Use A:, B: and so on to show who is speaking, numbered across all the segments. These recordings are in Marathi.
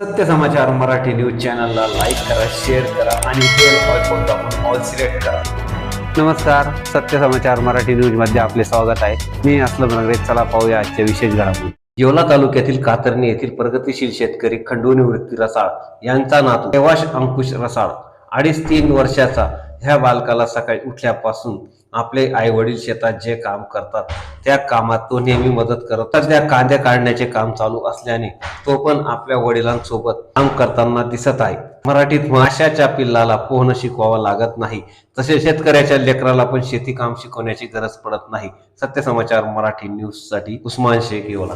A: सत्य समाचार मराठी न्यूज चॅनलला लाईक करा शेअर करा आणि बेल आयकॉन दाबून ऑल सिलेक्ट करा. नमस्कार सत्य समाचार मराठी न्यूजमध्ये आपले स्वागत आहे. मी असलम नगरे चला पाहूया आजच्या विशेष घडामोडी. येवला तालुक्यातील कातरणी येथील प्रगतीशील शेतकरी खंडू निवृत्ती रसाळ यांचा नातू देवाश अंकुश रसाळ अडीच तीन वर्षाचा ह्या बालकाला सकाळी उठल्यापासून आपले आई वडील शेतात जे काम करतात त्या कामात तो नेहमी मदत करत त्या कांदे काढण्याचे काम चालू असल्याने तो पण आपल्या वडिलांसोबत काम करताना दिसत आहे. मराठीत माशाच्या पिल्लाला पोहणं शिकवावं लागत नाही. तसे शेतकऱ्याच्या लेकराला पण शेती काम शिकवण्याची गरज पडत नाही. सत्य समाचार मराठी न्यूजसाठी उस्मान शेख येवला.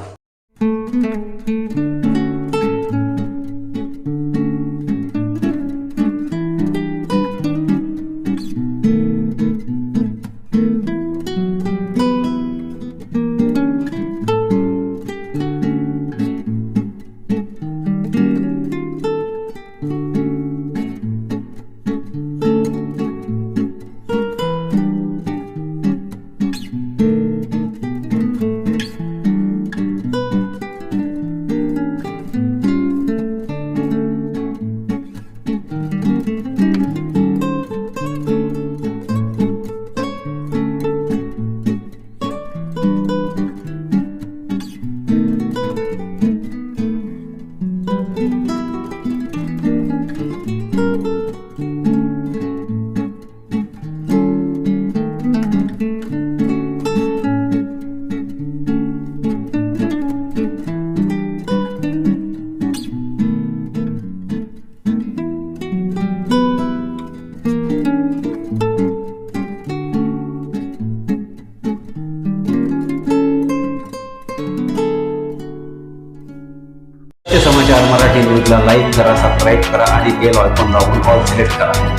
A: मराठी न्यूजला लाईक करा सबस्क्राईब करा आणि बेल आयकॉन दाबून ऑल सिलेक्ट करा.